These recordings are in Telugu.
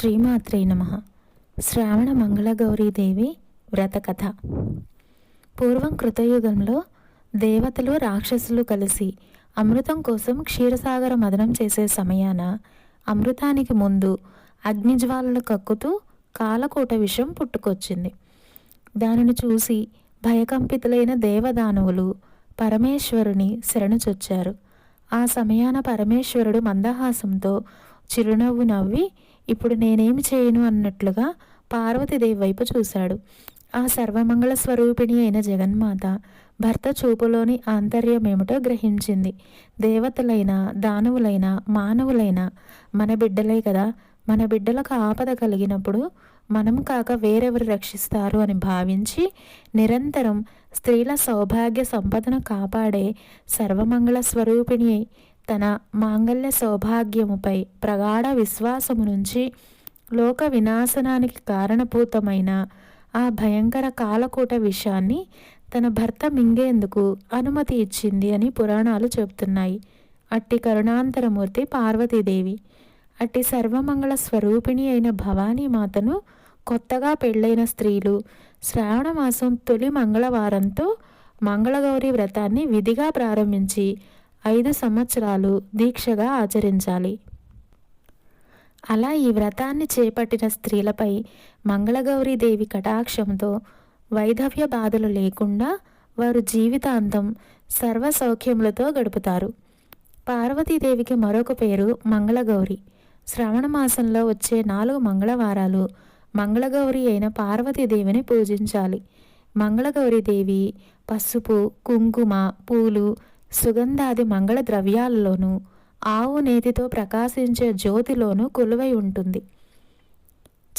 శ్రీమాత్రే నమ. శ్రావణ మంగళగౌరీదేవి వ్రతకథ పూర్వం కృతయుగంలో దేవతలు రాక్షసులు కలిసి అమృతం కోసం క్షీరసాగర మదనం చేసే సమయాన అమృతానికి ముందు అగ్నిజ్వాలలు కక్కుతూ కాలకూట విషం పుట్టుకొచ్చింది. దానిని చూసి భయకంపితులైన దేవదానవులు పరమేశ్వరుని శరణుచొచ్చారు ఆ సమయాన పరమేశ్వరుడు మందహాసంతో చిరునవ్వు నవ్వి ఇప్పుడు నేనేమి చేయను అన్నట్లుగా పార్వతీదేవి వైపు చూశాడు. ఆ సర్వమంగళ స్వరూపిణి అయిన జగన్మాత భర్త చూపులోని ఆంతర్యమేమిటో గ్రహించింది. దేవతలైన దానవులైన మానవులైన మన బిడ్డలే కదా. మన బిడ్డలకు ఆపద కలిగినప్పుడు మనం కాక వేరెవరు రక్షిస్తారు అని భావించి నిరంతరం స్త్రీల సౌభాగ్య సంపదను కాపాడే సర్వమంగళ స్వరూపిణి తన మాంగల్య సౌభాగ్యముపై ప్రగాఢ విశ్వాసము నుంచి లోక వినాశనానికి కారణభూతమైన ఆ భయంకర కాలకూట విషయాన్ని తన భర్త మింగేందుకు అనుమతి ఇచ్చింది అని పురాణాలు చెబుతున్నాయి. అట్టి కరుణాంతరమూర్తి పార్వతీదేవి. అట్టి సర్వమంగళ స్వరూపిణి అయిన భవానీ మాతను కొత్తగా పెళ్ళైన స్త్రీలు శ్రావణ మాసం తొలి మంగళవారంతో మంగళగౌరి వ్రతాన్ని విధిగా ప్రారంభించి ఐదు సంవత్సరాలు దీక్షగా ఆచరించాలి. అలా ఈ వ్రతాన్ని చేపట్టిన స్త్రీలపై మంగళగౌరీదేవి కటాక్షంతో వైధవ్య బాధలు లేకుండా వారు జీవితాంతం సర్వ సౌఖ్యములతో గడుపుతారు. పార్వతీదేవికి మరొక పేరు మంగళగౌరి. శ్రవణ మాసంలో వచ్చే నాలుగు మంగళవారాలు మంగళగౌరి అయిన పార్వతీదేవిని పూజించాలి. మంగళగౌరీదేవి పసుపు కుంకుమ పూలు సుగంధాది మంగళ ద్రవ్యాలలోనూ ఆవు నేతితో ప్రకాశించే జ్యోతిలోనూ కొలువై ఉంటుంది.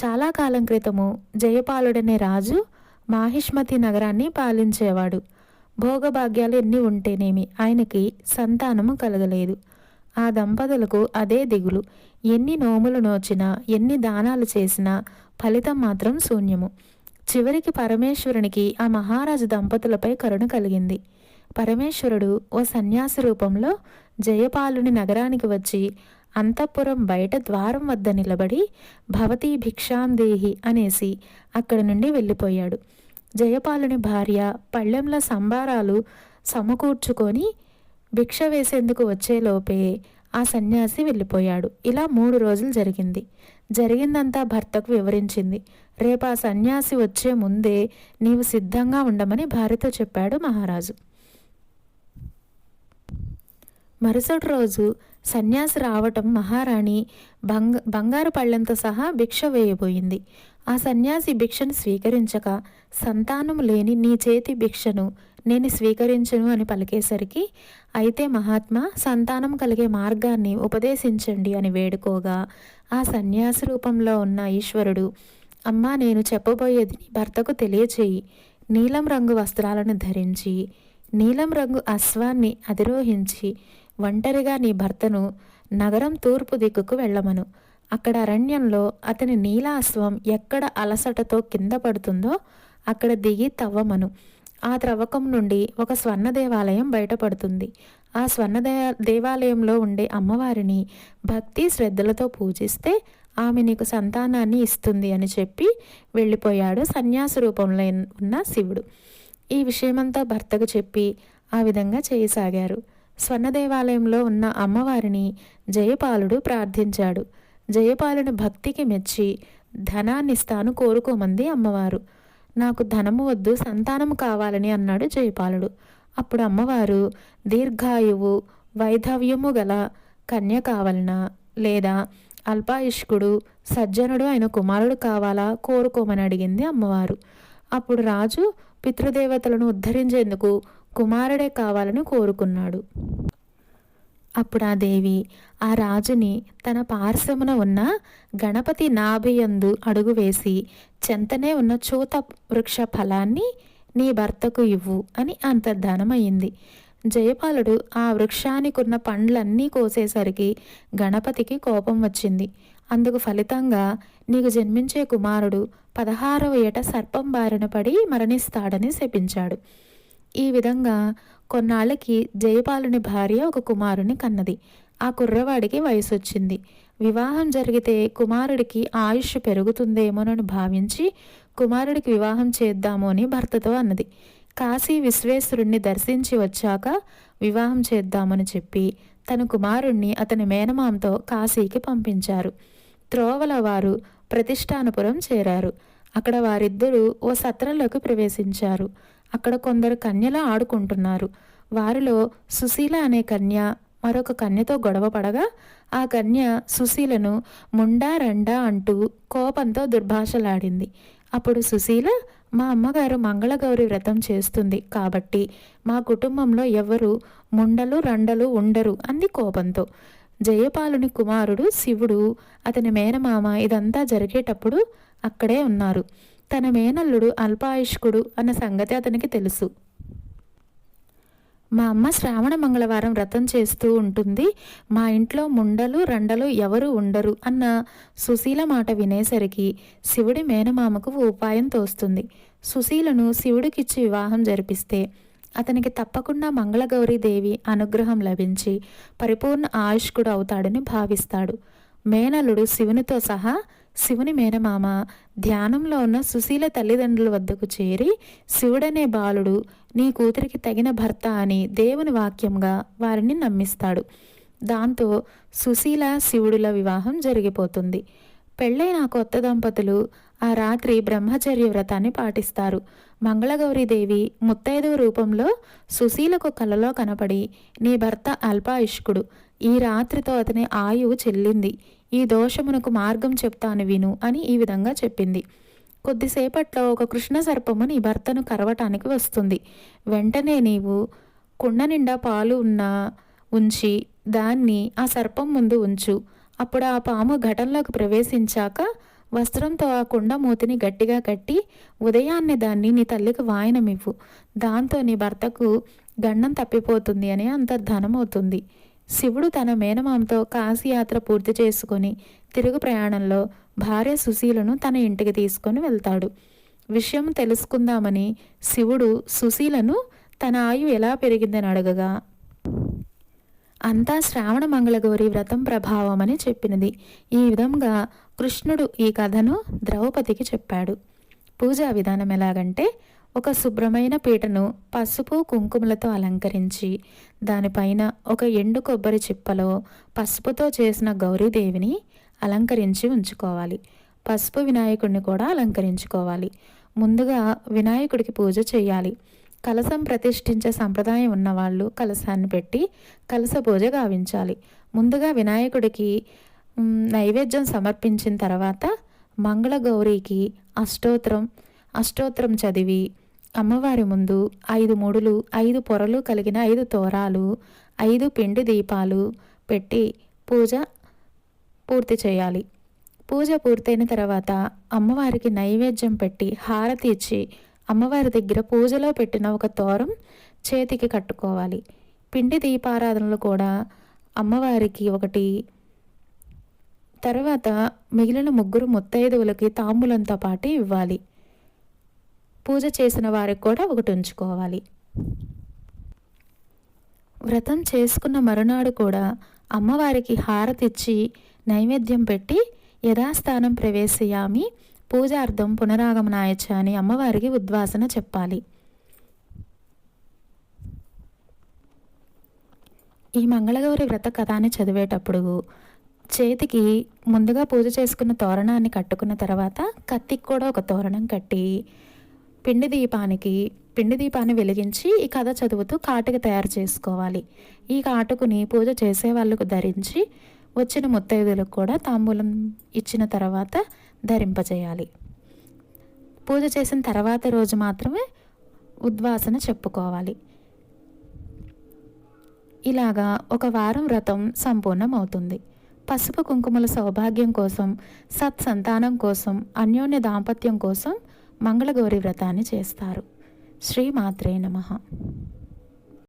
చాలా కాలం క్రితము జయపాలుడనే రాజు మాహిష్మతి నగరాన్ని పాలించేవాడు. భోగభాగ్యాలు ఎన్ని ఉంటేనేమి ఆయనకి సంతానము కలగలేదు. ఆ దంపతులకు అదే దిగులు. ఎన్ని నోములు నోచినా ఎన్ని దానాలు చేసినా ఫలితం మాత్రం శూన్యము. చివరికి పరమేశ్వరునికి ఆ మహారాజు దంపతులపై కరుణ కలిగింది. పరమేశ్వరుడు ఓ సన్యాసి రూపంలో జయపాలుని నగరానికి వచ్చి అంతఃపురం బయట ద్వారం వద్ద నిలబడి భవతీ భిక్షాం దేహి అనేసి అక్కడి నుండి వెళ్ళిపోయాడు. జయపాలుని భార్య పళ్ళెంల సంబారాలు సమకూర్చుకొని భిక్ష వేసేందుకు వచ్చేలోపే ఆ సన్యాసి వెళ్ళిపోయాడు. ఇలా మూడు రోజులు జరిగింది. జరిగిందంతా భర్తకు వివరించింది. రేపు ఆ సన్యాసి వచ్చే ముందే నీవు సిద్ధంగా ఉండమని భార్యతో చెప్పాడు మహారాజు. మరుసటి రోజు సన్యాసి రావటం మహారాణి బంగ బంగారు పళ్ళెంతో సహా భిక్ష వేయబోయింది. ఆ సన్యాసి భిక్షను స్వీకరించక సంతానం లేని నీ చేతి భిక్షను నేను స్వీకరించను అని పలికేసరికి అయితే మహాత్మా సంతానం కలిగే మార్గాన్ని ఉపదేశించండి అని వేడుకోగా ఆ సన్యాసి రూపంలో ఉన్న ఈశ్వరుడు అమ్మా నేను చెప్పబోయేది నీ భర్తకు తెలియచేయి. నీలం రంగు వస్త్రాలను ధరించి నీలం రంగు అశ్వాన్ని అధిరోహించి ఒంటరిగా నీ భర్తను నగరం తూర్పు దిక్కుకు వెళ్ళమను. అక్కడ అరణ్యంలో అతని నీలాశ్వం ఎక్కడ అలసటతో కింద పడుతుందో అక్కడ దిగి తవ్వమను. ఆ త్రవ్వకం నుండి ఒక స్వర్ణ దేవాలయం బయటపడుతుంది. ఆ స్వర్ణ దేవాలయంలో ఉండే అమ్మవారిని భక్తి శ్రద్ధలతో పూజిస్తే ఆమె నీకు సంతానాన్ని ఇస్తుంది అని చెప్పి వెళ్ళిపోయాడు సన్యాస రూపంలో ఉన్న శివుడు. ఈ విషయమంతా భర్తకు చెప్పి ఆ విధంగా చేయసాగారు. స్వర్ణ దేవాలయంలో ఉన్న అమ్మవారిని జయపాలుడు ప్రార్థించాడు. జయపాలుని భక్తికి మెచ్చి ధనాన్నిస్తాను కోరుకోమంది అమ్మవారు. నాకు ధనము వద్దు సంతానము కావాలని అన్నాడు జయపాలుడు. అప్పుడు అమ్మవారు దీర్ఘాయువు వైధవ్యము గల కన్య కావాలనా? లేదా అల్పాయుష్కుడు సజ్జనుడు అయిన కుమారుడు కావాలా? కోరుకోమని అడిగింది అమ్మవారు. అప్పుడు రాజు పితృదేవతలను ఉద్ధరించేందుకు కుమారుడే కావాలని కోరుకున్నాడు. అప్పుడు ఆ దేవి ఆ రాజుని తన పార్శ్వమున ఉన్న గణపతి నాభియందు అడుగు వేసి చెంతనే ఉన్న చూత వృక్ష ఫలాన్ని నీ భర్తకు ఇవ్వు అని అంతర్ధానమయ్యింది. జయపాలుడు ఆ వృక్షానికున్న పండ్లన్నీ కోసేసరికి గణపతికి కోపం వచ్చింది. అందుకు ఫలితంగా నీకు జన్మించే కుమారుడు పదహారవ ఏట సర్పం బారిన పడి మరణిస్తాడని శపించాడు. ఈ విధంగా కొన్నాళ్ళకి జయపాలుని భార్య ఒక కుమారుని కన్నది. ఆ కుర్రవాడికి వయసు వచ్చింది వివాహం జరిగితే కుమారుడికి ఆయుష్ పెరుగుతుందేమోనని భావించి కుమారుడికి వివాహం చేద్దాము అని భర్తతో అన్నది. కాశీ విశ్వేశ్వరుణ్ణి దర్శించి వచ్చాక వివాహం చేద్దామని చెప్పి తన కుమారుణ్ణి అతని మేనమామతో కాశీకి పంపించారు. త్రోవల వారు ప్రతిష్టానపురం చేరారు. అక్కడ వారిద్దరూ ఓ సత్రంలోకి ప్రవేశించారు. అక్కడ కొందరు కన్యలు ఆడుకుంటున్నారు. వారిలో సుశీల అనే కన్య మరొక కన్యతో గొడవ పడగా ఆ కన్య సుశీలను ముండా రండా అంటూ కోపంతో దుర్భాషలాడింది. అప్పుడు సుశీల మా అమ్మగారు మంగళగౌరి వ్రతం చేస్తుంది కాబట్టి మా కుటుంబంలో ఎవరు ముండలు రండలు ఉండరు అంది కోపంతో. జయపాలుని కుమారుడు శివుడు అతని మేనమామ ఇదంతా జరిగేటప్పుడు అక్కడే ఉన్నారు. తన మేనల్లుడు అల్పాయుష్కుడు అన్న సంగతి అతనికి తెలుసు. మా అమ్మ శ్రావణ మంగళవారం వ్రతం చేస్తూ ఉంటుంది. మా ఇంట్లో ముండలు రండలు ఎవరు ఉండరు అన్న సుశీల మాట వినేసరికి శివుడి మేనమామకు ఉపాయం తోస్తుంది. సుశీలను శివుడికిచ్చి వివాహం జరిపిస్తే అతనికి తప్పకుండా మంగళగౌరీదేవి అనుగ్రహం లభించి పరిపూర్ణ ఆయుష్కుడు అవుతాడని భావిస్తాడు. మేనలుడు శివునితో సహా శివుని మేనమామ ధ్యానంలో ఉన్న సుశీల తల్లిదండ్రుల వద్దకు చేరి శివుడనే బాలుడు నీ కూతురికి తగిన భర్త అని దేవుని వాక్యంగా వారిని నమ్మిస్తాడు. దాంతో సుశీల శివుడుల వివాహం జరిగిపోతుంది. పెళ్ళైన కొత్త దంపతులు ఆ రాత్రి బ్రహ్మచర్య వ్రతాన్ని పాటిస్తారు. మంగళగౌరీదేవి ముత్తైదవ రూపంలో సుశీలకు కలలో కనపడి నీ భర్త అల్పాయుష్కుడు. ఈ రాత్రితో అతని ఆయువు చెల్లింది. ఈ దోషమునకు మార్గం చెప్తాను విను అని ఈ విధంగా చెప్పింది. కొద్దిసేపట్లో ఒక కృష్ణ సర్పము నీ భర్తను కరవటానికి వస్తుంది. వెంటనే నీవు కుండ నిండా పాలు ఉన్న ఉంచి దాన్ని ఆ సర్పం ముందు ఉంచు. అప్పుడు ఆ పాము ఘటంలోకి ప్రవేశించాక వస్త్రంతో ఆ కుండ మూతిని గట్టిగా కట్టి ఉదయాన్నే దాన్ని నీ తల్లికి వాయనమివ్వు. దాంతో నీ భర్తకు గండం తప్పిపోతుంది అని అంతర్ధానమవుతుంది. శివుడు తన మేనమామతో కాశీయాత్ర పూర్తి చేసుకొని తిరుగు ప్రయాణంలో భార్య సుశీలను తన ఇంటికి తీసుకొని వెళ్తాడు. విషయం తెలుసుకుందామని శివుడు సుశీలను తన ఆయు ఎలా పెరిగిందని అడగగా అంతా శ్రావణ మంగళగౌరి వ్రతం ప్రభావం అని చెప్పినది. ఈ విధంగా కృష్ణుడు ఈ కథను ద్రౌపదికి చెప్పాడు. పూజా విధానం ఎలాగంటే ఒక శుభ్రమైన పీటను పసుపు కుంకుమలతో అలంకరించి దానిపైన ఒక ఎండు కొబ్బరి చిప్పలో పసుపుతో చేసిన గౌరీదేవిని అలంకరించి ఉంచుకోవాలి. పసుపు వినాయకుడిని కూడా అలంకరించుకోవాలి. ముందుగా వినాయకుడికి పూజ చేయాలి. కలసం ప్రతిష్ఠించే సంప్రదాయం ఉన్నవాళ్ళు కలసాన్ని పెట్టి కలస పూజ గావించాలి. ముందుగా వినాయకుడికి నైవేద్యం సమర్పించిన తర్వాత మంగళగౌరికి అష్టోత్రం అష్టోత్రం చదివి అమ్మవారి ముందు ఐదు ముడులు ఐదు పొరలు కలిగిన ఐదు తోరాలు ఐదు పిండి దీపాలు పెట్టి పూజ పూర్తి చేయాలి. పూజ పూర్తయిన తర్వాత అమ్మవారికి నైవేద్యం పెట్టి హారతి ఇచ్చి అమ్మవారి దగ్గర పూజలో పెట్టిన ఒక తోరం చేతికి కట్టుకోవాలి. పిండి దీపారాధనలు కూడా అమ్మవారికి ఒకటి. తర్వాత మిగిలిన ముగ్గురు ముత్తైదువులకి తాంబూలంతో పాటు ఇవ్వాలి. పూజ చేసిన వారికి కూడా ఒకటి ఉంచుకోవాలి. వ్రతం చేసుకున్న మరునాడు కూడా అమ్మవారికి హారతిచ్చి నైవేద్యం పెట్టి యథాస్థానం ప్రవేశయామి పూజార్థం పునరాగమనాయచ అని అమ్మవారికి ఉద్వాసన చెప్పాలి. ఈ మంగళగౌరి వ్రత కథాన్ని చదివేటప్పుడు చేతికి ముందుగా పూజ చేసుకున్న తోరణాన్ని కట్టుకున్న తర్వాత కత్తికి కూడా ఒక తోరణం కట్టి పిండి దీపానికి పిండి దీపాన్ని వెలిగించి ఈ కథ చదువుతూ కాటుక తయారు చేసుకోవాలి. ఈ కాటుకుని పూజ చేసే వాళ్ళకు ధరించి వచ్చిన ముత్తైదులకు కూడా తాంబూలం ఇచ్చిన తర్వాత ధరింపజేయాలి. పూజ చేసిన తర్వాత రోజు మాత్రమే ఉద్వాసన చెప్పుకోవాలి. ఇలాగా ఒక వారం వ్రతం సంపూర్ణం అవుతుంది పసుపు కుంకుమల సౌభాగ్యం కోసం సత్సంతానం కోసం అన్యోన్య దాంపత్యం కోసం మంగళగౌరి వ్రతాన్ని చేస్తారు. శ్రీమాత్రే నమ.